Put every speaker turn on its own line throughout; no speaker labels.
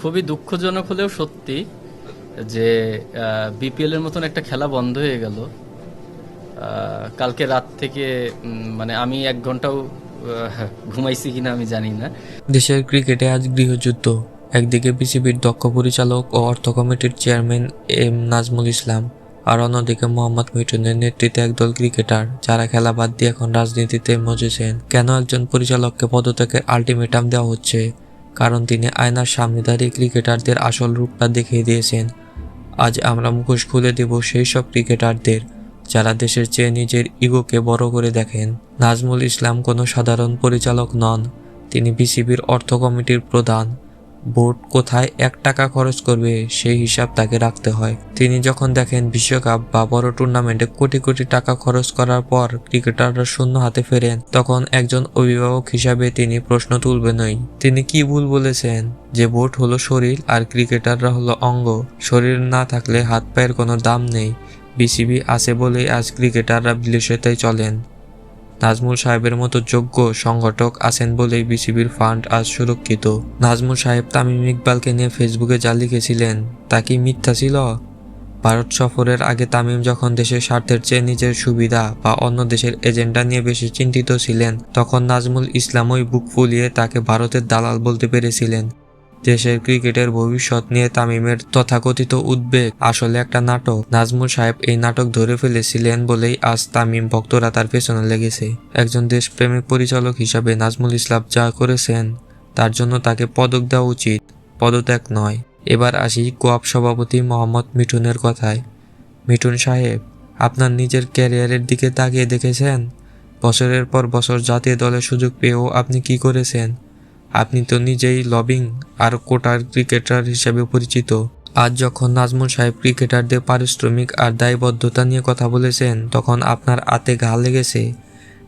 খুবই দুঃখজনক হলেও সত্যি যে বিপিএল এর মতন একটা খেলা বন্ধ হয়ে গেল। কালকে রাত থেকে মানে আমি এক ঘন্টাও ঘুমাইছি কিনা আমি জানি না।
দেশের ক্রিকেটে আজ গৃহযুদ্ধ। একদিকে বিসিবির দক্ষ পরিচালক ও অর্থ কমিটির চেয়ারম্যান এম নাজমুল ইসলাম, আর অন্যদিকে মোহাম্মদ মিঠুনের নেতৃত্বে একদল ক্রিকেটার, যারা খেলা বাদ দিয়ে এখন রাজনীতিতে মজেছেন কেন একজন পরিচালককে পদত্যাগের আলটিমেটাম দেওয়া হচ্ছে? কারণ তিনি আয়নার সামনে দাঁড়িয়ে ক্রিকেটারদের আসল রূপটা দেখিয়ে দিয়েছেন। আজ আমরা মুখোশ খুলে দেব সেই সব ক্রিকেটারদের যারা দেশের চেয়ে নিজের ইগোকে বড় করে দেখেন। নাজমুল ইসলাম কোনো সাধারণ পরিচালক নন, তিনি বিসিবির অর্থ কমিটির প্রধান। বোর্ড কোথায় এক টাকা খরচ করবে সেই হিসাব তাকে রাখতে হয়। তিনি যখন দেখেন বিশ্বকাপ বা বড় টুর্নামেন্টে কোটি কোটি টাকা খরচ করার পর ক্রিকেটাররা শূন্য হাতে ফেরেন, তখন একজন অভিভাবক হিসাবে তিনি প্রশ্ন তুলবেনই তিনি কি ভুল বলেছেন? যে বোর্ড হলো শরীর আর ক্রিকেটাররা হলো অঙ্গ। শরীর না থাকলে হাত পায়ের কোনো দাম নেই। বিসিবি আছে বলেই আজ ক্রিকেটাররা বিলেসতায় চলেন। নাজমুল সাহেবের মতো যোগ্য সংগঠক আছেন বলেই বিসিবির ফান্ড আজ সুরক্ষিত। নাজমুল সাহেব তামিম ইকবালকে নিয়ে ফেসবুকে যা লিখেছিলেন, তা কি মিথ্যা ছিল? ভারত সফরের আগে তামিম যখন দেশের স্বার্থের চেয়ে নিজের সুবিধা বা অন্য দেশের এজেন্ডা নিয়ে বেশি চিন্তিত ছিলেন, তখন নাজমুল ইসলামই বুক ফুলিয়ে তাকে ভারতের দালাল বলতে পেরেছিলেন। দেশের ক্রিকেটের ভবিষ্যৎ নিয়ে তামিমের তথাকথিত উদ্বেগ। আসলে একটা নাটক। নাজমুল সাহেব এই নাটক ধরে ফেলেছিলেন বলেই আজ তামিম ভক্তরা তার পেছনে লেগেছে। একজন দেশপ্রেমিক পরিচালক হিসাবে নাজমুল ইসলাম যা করেছেন, তার জন্য তাকে পদক দেওয়া উচিত। পদত্যাগ নয়। এবার আসি কোয়াপ সভাপতি মোহাম্মদ মিঠুনের কথায়। মিঠুন সাহেব, আপনার নিজের ক্যারিয়ারের দিকে তাকিয়ে দেখেছেন? বছরের পর বছর জাতীয় দলের সুযোগ পেয়েও আপনি কি করেছেন? আপনি তো নিজেই লবিং আর কোটার ক্রিকেটার হিসেবে পরিচিত। আজ যখন নাজমুল সাহেব ক্রিকেটারদের পারিশ্রমিক আর দায়বদ্ধতা নিয়ে কথা বলেছেন, তখন আপনার আতে ঘা লেগেছে।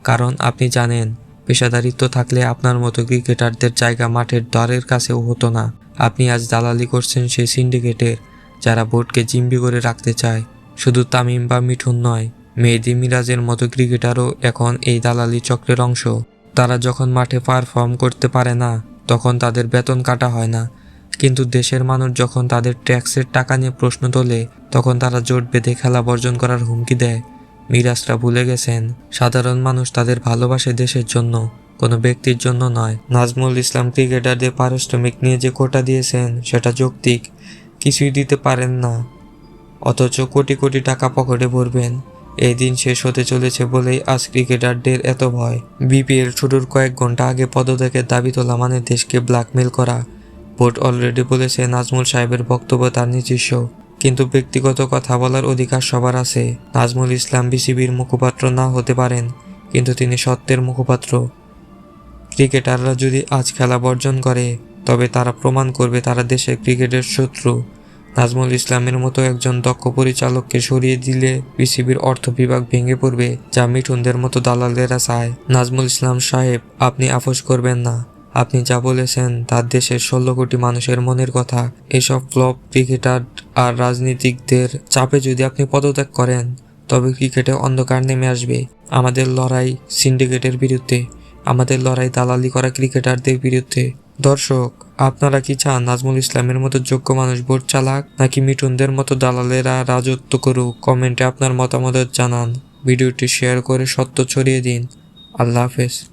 কারণ আপনি জানেন, পেশাদারিত্ব থাকলে আপনার মতো ক্রিকেটারদের জায়গা মাঠের দ্বারের কাছেও হতো না। আপনি আজ দালালি করছেন সেই সিন্ডিকেটের, যারা বোর্ডকে জিম্বি করে রাখতে চায়। শুধু তামিম বা মিঠুন নয়, মেহেদি মিরাজের মতো ক্রিকেটারও এখন এই দালালি চক্রের অংশ। তারা যখন মাঠে পারফর্ম করতে পারে না, তখন তাদের বেতন কাটা হয় না। কিন্তু দেশের মানুষ যখন তাদের ট্যাক্সের টাকা নিয়ে প্রশ্ন তোলে, তখন তারা জোট বেঁধে খেলা বর্জন করার হুমকি দেয়। মিরাজরা ভুলে গেছেন, সাধারণ মানুষ তাদের ভালোবাসে দেশের জন্য, কোনো ব্যক্তির জন্য নয়। নাজমুল ইসলাম ক্রিকেটারদের পারিশ্রমিক নিয়ে যে কোটা দিয়েছেন, সেটা যৌক্তিক, কিছুই দিতে পারেন না। অথচ কোটি কোটি টাকা পকেটে ভরবেন। এই দিন শেষ হতে চলেছে বলেই আজ ক্রিকেটারদের এত ভয়। বিপিএল শুরুর কয়েক ঘণ্টা আগে পদত্যাগের দাবি তোলা মানে দেশকে ব্ল্যাকমেল করা। বোর্ড অলরেডি বলেছে নাজমুল সাহেবের বক্তব্য তার নিজস্ব। কিন্তু ব্যক্তিগত কথা বলার অধিকার সবার আছে। নাজমুল ইসলাম বিসিবির মুখপাত্র না হতে পারেন, কিন্তু তিনি সত্যের মুখপাত্র। ক্রিকেটাররা যদি আজ খেলা বর্জন করে, তবে তারা প্রমাণ করবে তারা দেশের ক্রিকেটের শত্রু। নাজমুল ইসলামের মতো একজন দক্ষ পরিচালককে সরিয়ে দিলে বিসিবির অর্থ বিভাগ ভেঙে পড়বে, যা মিঠুনদের মতো দালালেরা চায়। নাজমুল ইসলাম সাহেব, আপনি আপোষ করবেন না। আপনি যা বলেছেন তার দেশের ষোলো কোটি মানুষের মনের কথা। এসব ফ্লপ, ক্রিকেটার আর রাজনীতিকদের চাপে যদি আপনি পদত্যাগ করেন, তবে ক্রিকেটে অন্ধকার নেমে আসবে। আমাদের লড়াই সিন্ডিকেটের বিরুদ্ধে। আমাদের লড়াই দালালি করা ক্রিকেটারদের বিরুদ্ধে। দর্শক, আপনারা কি চান নাজমুল ইসলামের মতো যোগ্য মানুষ ভোট চালাক, নাকি মিঠুনদের মতো দালালেরা রাজত্ব করুক? কমেন্টে আপনার মতামত জানান। ভিডিওটি শেয়ার করে সত্য ছড়িয়ে দিন। আল্লাহ হাফেজ।